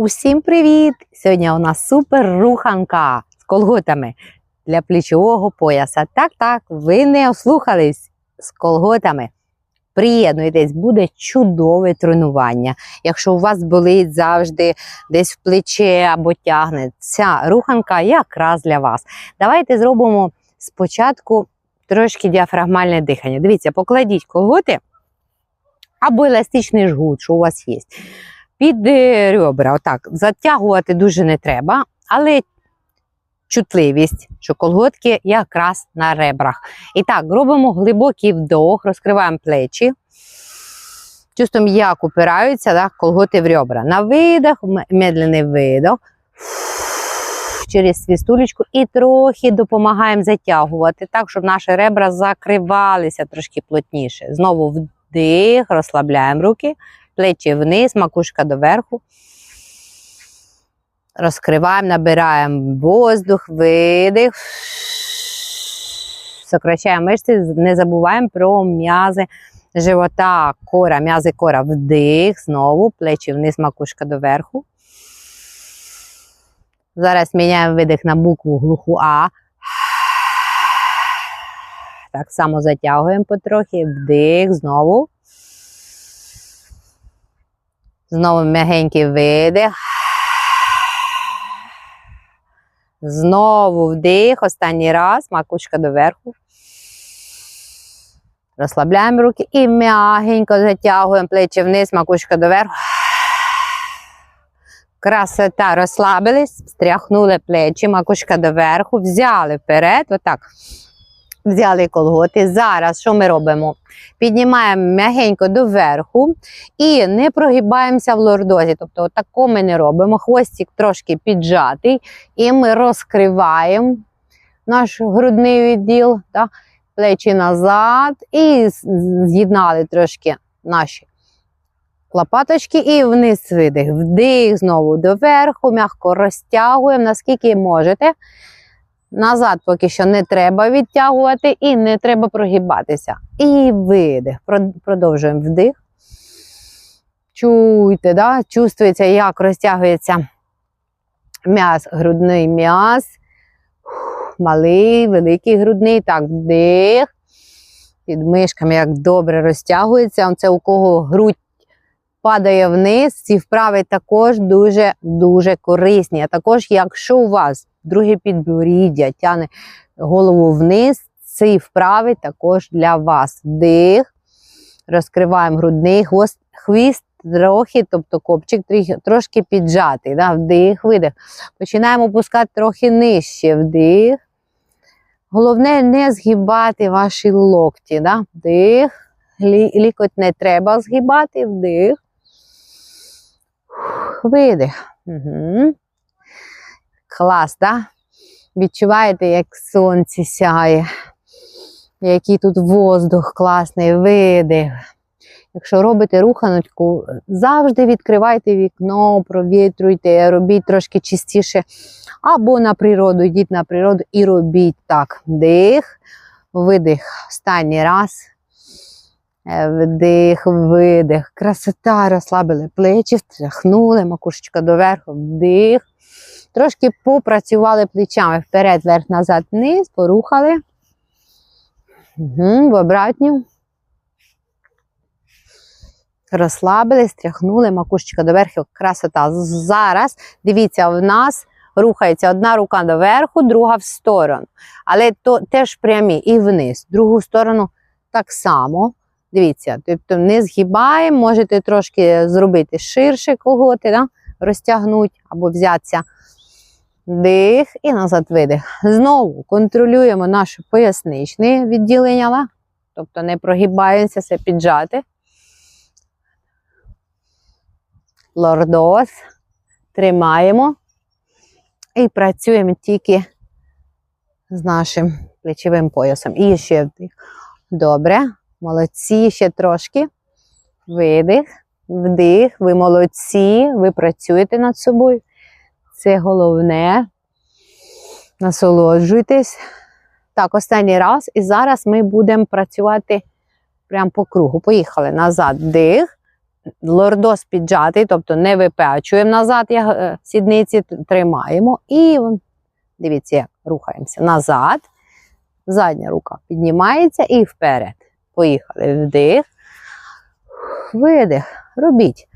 Усім привіт! Сьогодні у нас супер руханка з колготами для плечового пояса. Так, так, ви не ослухались з колготами. Приєднуйтесь, буде чудове тренування. Якщо у вас болить завжди десь в плече або тягне, ця руханка якраз для вас. Давайте зробимо спочатку трошки діафрагмальне дихання. Дивіться, покладіть колготи або еластичний жгут, що у вас є під е, ребра. Отак. Затягувати дуже не треба, але чутливість, що колготки якраз на ребрах. І так, робимо глибокий вдох, розкриваємо плечі. Чувствуємо, як упираються так, колготи в ребра. На видох, м- медленний видох. Через свістулечку і трохи допомагаємо затягувати так, щоб наші ребра закривалися трошки плотніше. Знову вдих, розслабляємо руки плечі вниз, макушка доверху. Розкриваємо, набираємо воздух, видих. Сокращаємо мишці, не забуваємо про м'язи живота, кора, м'язи кора. Вдих, знову, плечі вниз, макушка доверху. Зараз міняємо видих на букву глуху А. Так само затягуємо потрохи. Вдих, знову. Знову м'ягенький видих. Знову вдих. Останній раз. Макушка доверху. Розслабляємо руки і м'ягенько затягуємо плечі вниз, макушка доверху. Красота. Розслабились, стряхнули плечі, макушка доверху, взяли вперед. Отак. Взяли колготи. Зараз що ми робимо? Піднімаємо м'ягенько доверху і не прогибаємося в лордозі. Тобто, отако ми не робимо. Хвостик трошки піджатий, і ми розкриваємо наш грудний відділ, так? плечі назад, і з'єднали трошки наші лопаточки і вниз видих. Вдих знову доверху, м'яко розтягуємо, наскільки можете. Назад поки що не треба відтягувати і не треба прогибатися. І видих. Продовжуємо вдих. Чуйте, да? чувствується, як розтягується м'яз, грудний м'яз. Малий, великий грудний. Так, вдих. Під мишками як добре розтягується. Це у кого грудь падає вниз, ці вправи також дуже-дуже корисні. А також, якщо у вас друге підборіддя тягне голову вниз, ці вправи також для вас. Вдих. Розкриваємо грудний хвост, хвіст трохи, тобто копчик трошки піджатий. Да? Вдих, видих. Починаємо опускати трохи нижче. Вдих. Головне не згибати ваші локті. Да? Вдих. Лікоть не треба згибати. Вдих. Видих. Угу. Клас, да? Відчуваєте, як сонце сяє, який тут воздух класний, видих. Якщо робите руханочку, завжди відкривайте вікно, провітрюйте, робіть трошки чистіше. Або на природу, йдіть на природу і робіть так. Вдих, видих. Останній раз. Е, Вдих, видих. Красота, розслабили плечі, втряхнули, макушечка доверху, вдих. Трошки попрацювали плечами вперед, вверх, назад, вниз, порухали. Угу, в обратню. Розслабили, стряхнули, макушечка доверху, красота. Зараз, дивіться, в нас рухається одна рука доверху, друга в сторону. Але то теж прямі і вниз. Другу сторону так само. Дивіться, тобто не згибаємо, можете трошки зробити ширше колготи, да? розтягнути або взятися. Дих і назад видих. Знову контролюємо наше поясничне відділення, да? тобто не прогибаємося, все піджати. Лордоз. Тримаємо і працюємо тільки з нашим плечовим поясом. І ще вдих. Добре. Молодці, ще трошки. Видих, вдих. Ви молодці, ви працюєте над собою. Це головне. Насолоджуйтесь. Так, останній раз. І зараз ми будемо працювати прямо по кругу. Поїхали назад. Вдих. лордоз піджатий, тобто не випечуємо назад як, е, сідниці, тримаємо і дивіться, як рухаємося назад. Задня рука піднімається і вперед. Поїхали. Вдих, видих. Робіть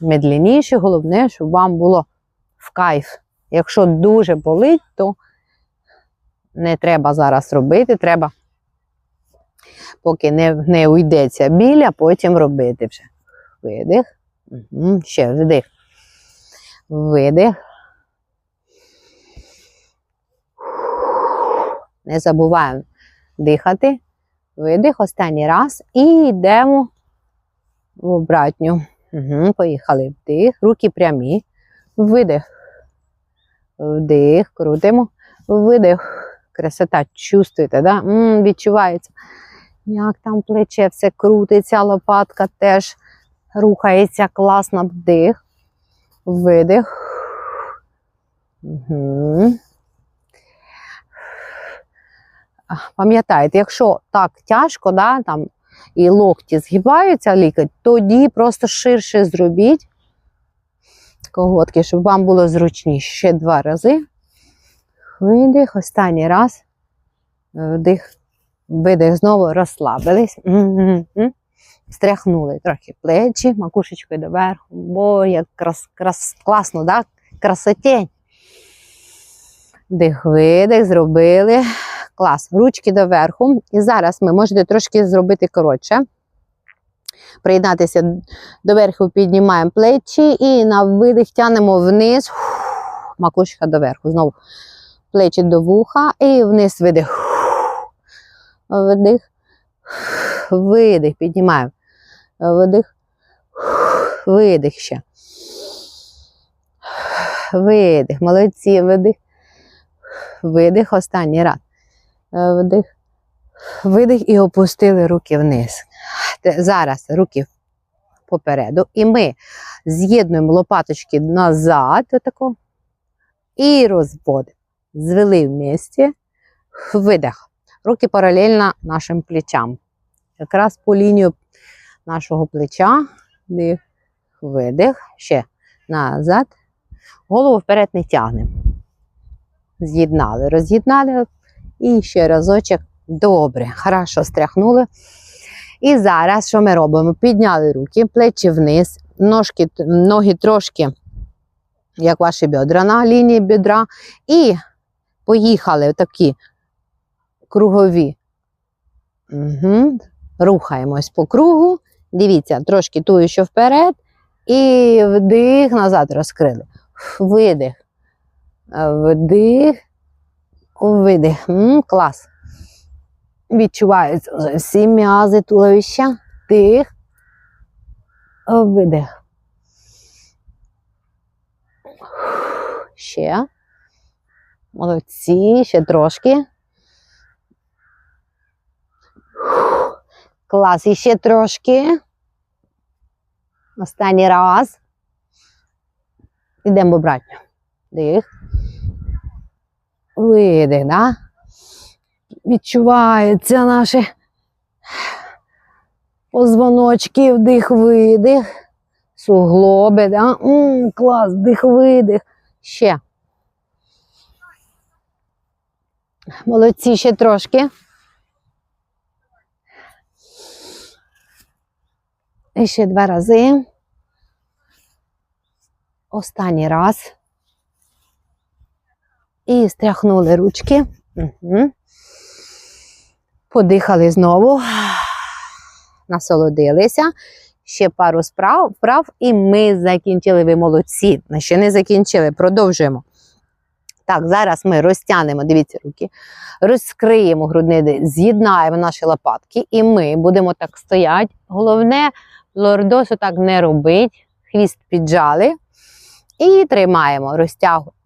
медленніше, головне, щоб вам було в кайф. Якщо дуже болить, то не треба зараз робити, треба, поки не, не уйдеться біль, а потім робити вже. Видих. Ще вдих. Видих. Не забуваємо дихати. Видих останній раз. І йдемо в обратню. Угу. Поїхали. Вдих. Руки прямі. Видих. Вдих. Крутимо. Видих. Красота. Чувствуєте, да? М, відчувається. Як там плече все крутиться, лопатка теж рухається класно. Вдих. Видих. Угу. Пам'ятаєте, якщо так тяжко, да, там, і локті згибаються лікоть, тоді просто ширше зробіть колготки, щоб вам було зручніше. Ще два рази. Видих, останній раз. Вдих, видих, знову розслабились. Стряхнули трохи плечі, макушечкою доверху. Бо як крас, крас, класно, да? красотень. Дих, видих, зробили. Клас. Ручки доверху. І зараз ми можете трошки зробити коротше. Приєднатися доверху, піднімаємо плечі і на видих тянемо вниз. Макушка доверху. Знову плечі до вуха і вниз видих. Вдих. Видих. Піднімаємо. Видих. Видих ще. Видих. Молодці. Видих. Видих. Останній раз. Вдих. Видих і опустили руки вниз. Зараз руки попереду. І ми з'єднуємо лопаточки назад, отако, і розводимо. Звели в місці. Видих. Руки паралельно нашим плечам. Якраз по лінію нашого плеча. Дих, видих. Ще назад. Голову вперед не тягнемо. З'єднали, роз'єднали. І ще разочок. Добре, хорошо стряхнули. І зараз що ми робимо? Підняли руки, плечі вниз, ножки, ноги трошки, як ваші бедра на лінії бедра. І поїхали такі кругові. Угу. Рухаємось по кругу. Дивіться, трошки тую, що вперед. І вдих, назад розкрили. Видих. Вдих. Видих. М, клас. Відчуваються вже всі м'язи туловища. Дих. Видих. Ще. Молодці, ще трошки. Клас, і ще трошки. Останній раз. Ідемо в обратню. Дих. Видих, да? Відчуваються наші позвоночки, вдих, видих. Суглоби, да? М, клас, вдих, видих. Ще. Молодці, ще трошки. І ще два рази. Останній раз. І стряхнули ручки. Подихали знову. Насолодилися. Ще пару справ, вправ, і ми закінчили. Ви молодці. Ще не закінчили. Продовжуємо. Так, зараз ми розтягнемо, дивіться руки, розкриємо грудний дих, з'єднаємо наші лопатки, і ми будемо так стояти. Головне, лордосу так не робить. Хвіст піджали і тримаємо, розтягуємося.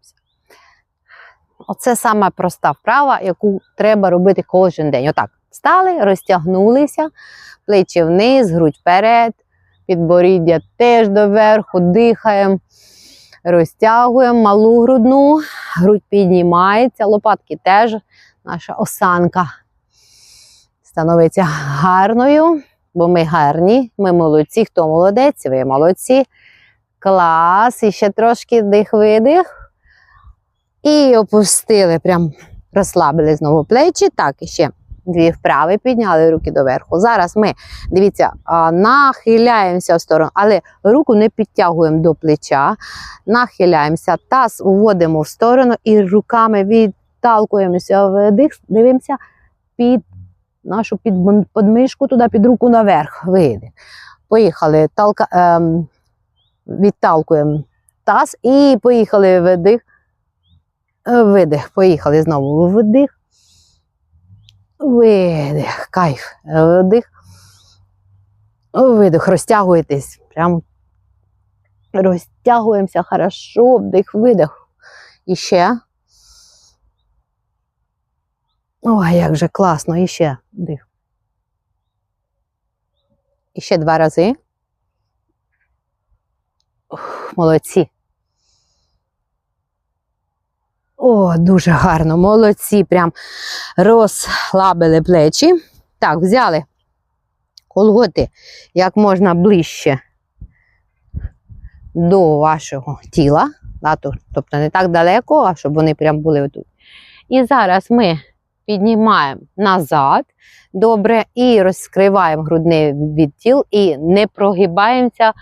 Оце саме проста вправа, яку треба робити кожен день. Отак. Встали, розтягнулися, плечі вниз, грудь вперед, підборіддя теж доверху, дихаємо, розтягуємо малу грудну, грудь піднімається, лопатки теж, наша осанка становиться гарною. бо ми гарні, ми молодці. Хто молодець, ви молодці. Клас. І ще трошки дих видих. І опустили, прям розслабили знову плечі. Так, і ще дві вправи, підняли руки доверху. Зараз ми, дивіться, нахиляємося в сторону, але руку не підтягуємо до плеча, нахиляємося, таз уводимо в сторону і руками відталкуємося вдих, дивимося під нашу під подмишку, туди під руку наверх. Видих. Поїхали, талка, ем, відталкуємо таз і поїхали вдих. Е, Видих, поїхали знову вдих. Видих, кайф. Вдих. Видих, розтягуєтесь. Прям розтягуємося хорошо, вдих, видих. І ще. Ой, як же класно, і ще вдих. І ще два рази. Ух, молодці. О, дуже гарно, молодці. Прям розслабили плечі. Так, взяли колготи як можна ближче до вашого тіла. Да, тобто не так далеко, а щоб вони прям були отут. І зараз ми піднімаємо назад добре і розкриваємо грудний відділ і не прогибаємося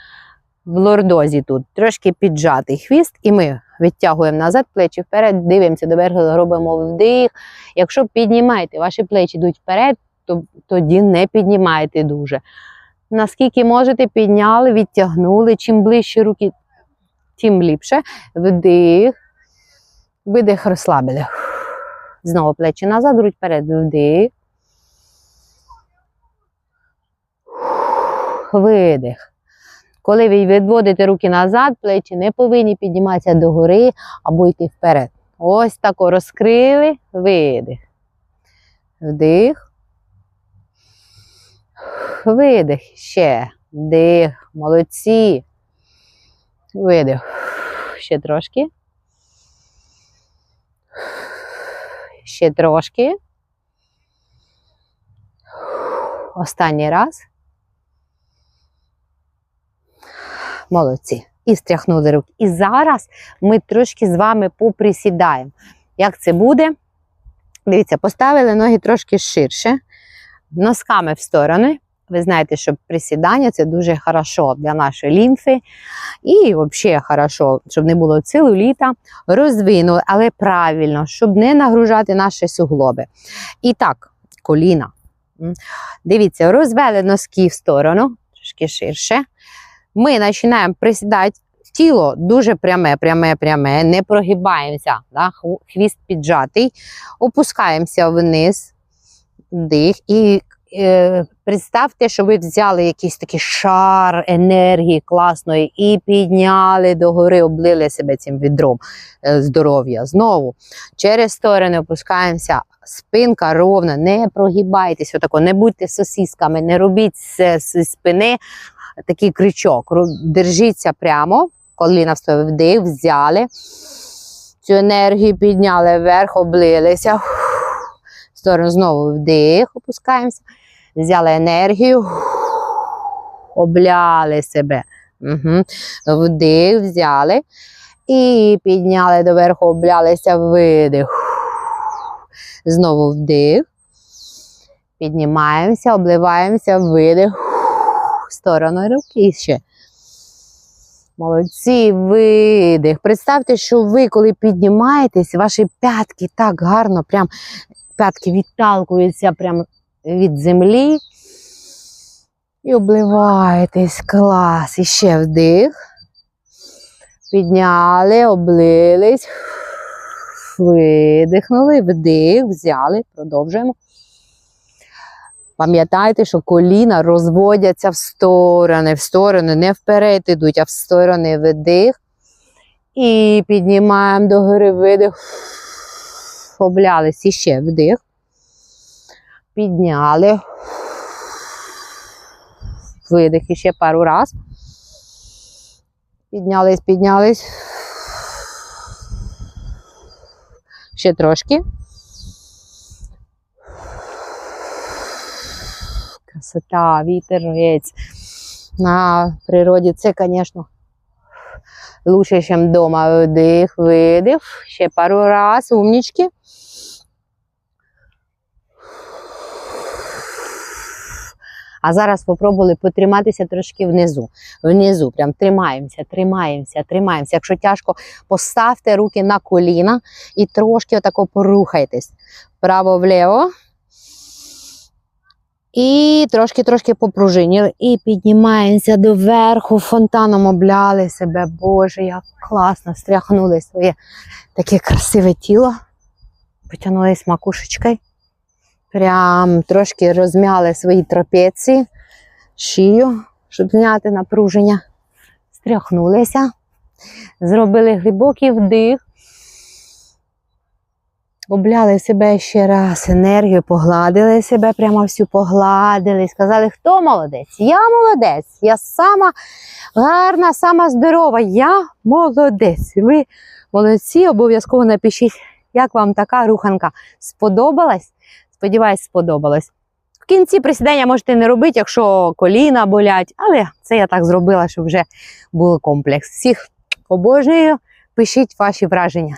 в лордозі тут. Трошки піджатий хвіст, і ми відтягуємо назад, плечі вперед, дивимося доверху, робимо вдих. Якщо піднімаєте, ваші плечі йдуть вперед, то тоді не піднімайте дуже. Наскільки можете, підняли, відтягнули. Чим ближче руки, тим ліпше. Вдих, видих, розслабили. Знову плечі назад, грудь вперед, вдих. Видих. Коли ви відводите руки назад, плечі не повинні підніматися догори або йти вперед. Ось тако розкрили, видих. Вдих. Видих. Ще. Вдих. Молодці. Видих. Ще трошки. Ще трошки. Останній раз. Молодці. І стряхнули руки. І зараз ми трошки з вами поприсідаємо. Як це буде? Дивіться, поставили ноги трошки ширше, носками в сторони. Ви знаєте, що присідання це дуже хорошо для нашої лімфи. І взагалі хорошо, щоб не було целуліта. Розвинули, але правильно, щоб не нагружати наші суглоби. І так, коліна. Дивіться, розвели носки в сторону, трошки ширше. Ми починаємо присідати. Тіло дуже пряме, пряме, пряме, не прогибаємося. Да? Хвіст піджатий, опускаємося вниз, дих. І е, представте, що ви взяли якийсь такий шар енергії класної і підняли догори, облили себе цим відром е, здоров'я. Знову через сторони опускаємося. Спинка ровна, не прогибайтесь, отако, не будьте сосісками, не робіть з спини такий крючок. Держіться прямо, коліна вставив вдих, взяли. Цю енергію підняли вверх, облилися. В сторону знову вдих, опускаємося. Взяли енергію, обляли себе. Угу. Вдих, взяли. І підняли доверху, облялися, видих. Знову вдих. Піднімаємося, обливаємося, видих. Сторону руки і ще. Молодці, видих. Представте, що ви, коли піднімаєтесь, ваші п'ятки так гарно, прям п'ятки відталкуються прям від землі. І обливаєтесь. Клас. І ще вдих. Підняли, облились. Видихнули, вдих, взяли, продовжуємо. Пам'ятайте, що коліна розводяться в сторони, в сторони, не вперед ідуть, а в сторони вдих. І піднімаємо догори видих. Облялись. І ще вдих. Підняли. Видих ще пару раз. Піднялись, піднялись. Ще трошки. Красота, вітерець. На природі це, звісно, лучше, ніж вдома. Вдих, видих. Ще пару раз, умнічки. А зараз спробували потриматися трошки внизу. Внизу, прям тримаємося, тримаємося, тримаємося. Якщо тяжко, поставте руки на коліна і трошки отако порухайтесь. Вправо-вліво. І трошки-трошки попружиніли. І піднімаємося доверху, фонтаном обляли себе. Боже, як класно, стряхнули своє таке красиве тіло. Потягнулись макушечкою. Прям трошки розмяли свої трапеції, шию, щоб зняти напруження. Стряхнулися. Зробили глибокий вдих. Обляли себе ще раз енергію, погладили себе, прямо всю погладили. Сказали, хто молодець? Я молодець. Я сама гарна, сама здорова. Я молодець. Ви молодці, обов'язково напишіть, як вам така руханка сподобалась. Сподіваюсь, сподобалось. В кінці присідання можете не робити, якщо коліна болять, але це я так зробила, щоб вже був комплекс. Всіх обожнюю, пишіть ваші враження.